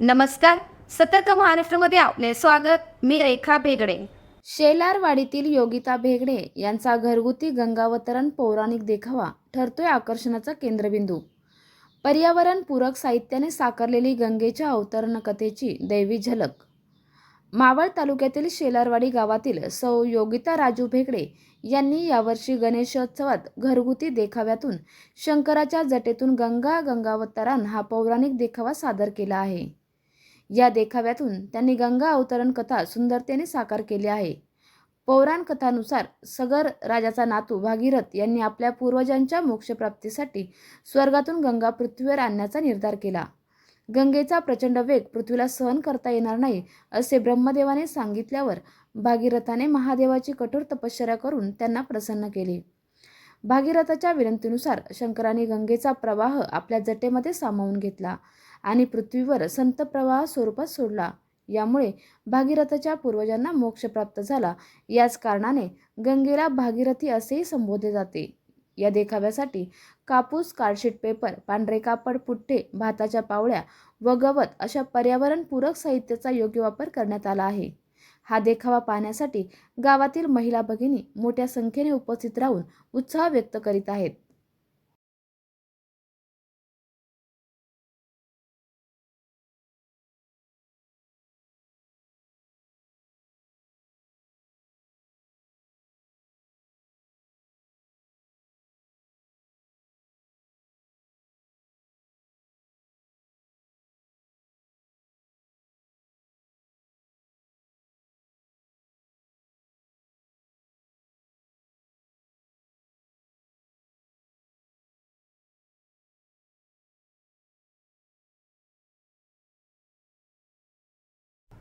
नमस्कार सतर्क महाराष्ट्रामध्ये आपले स्वागत. मी रेखा भेगडे. शेलारवाडीतील योगिता भेगडे यांचा घरगुती गंगावतरण पौराणिक देखावा ठरतोय आकर्षणाचा केंद्रबिंदू. पर्यावरणपूरक साहित्याने साकारलेली गंगेच्या अवतरण कथेची दैवी झलक. मावळ तालुक्यातील शेलारवाडी गावातील सौ योगिता राजू भेगडे यांनी यावर्षी गणेशोत्सवात घरगुती देखाव्यातून शंकराच्या जटेतून गंगा गंगावतरण हा पौराणिक देखावा सादर केला आहे. या देखाव्यातून त्यांनी गंगा अवतरण कथा सुंदरतेने साकार केली आहे. पौराण कथानुसार सगर राजाचा नातू भागीरथ यांनी आपल्या पूर्वजांच्या मोक्षप्राप्तीसाठी स्वर्गातून गंगा पृथ्वीवर आणण्याचा निर्धार केला. गंगेचा प्रचंड वेग पृथ्वीला सहन करता येणार नाही असे ब्रह्मदेवाने सांगितल्यावर भागीरथाने महादेवाची कठोर तपश्चर्या करून त्यांना प्रसन्न केले. भागीरथाच्या विनंतीनुसार शंकराने गंगेचा प्रवाह आपल्या जटेमध्ये सामावून घेतला. आणि पृथ्वीवर संत प्रवाह स्वरूपात सोडला. यामुळे भागीरथाच्या पूर्वजांना मोक्ष प्राप्त झाला. याच कारणाने गंगेला भागीरथी असेही संबोधले जाते. या देखाव्यासाठी कापूस कार्डशीट पेपर पांढरे कापड पुठ्ठे भाताच्या पावळ्या व गवत अशा पर्यावरणपूरक साहित्याचा योग्य वापर करण्यात आला आहे. हा देखावा पाहण्यासाठी गावातील महिला भगिनी मोठ्या संख्येने उपस्थित राहून उत्साह व्यक्त करीत आहेत.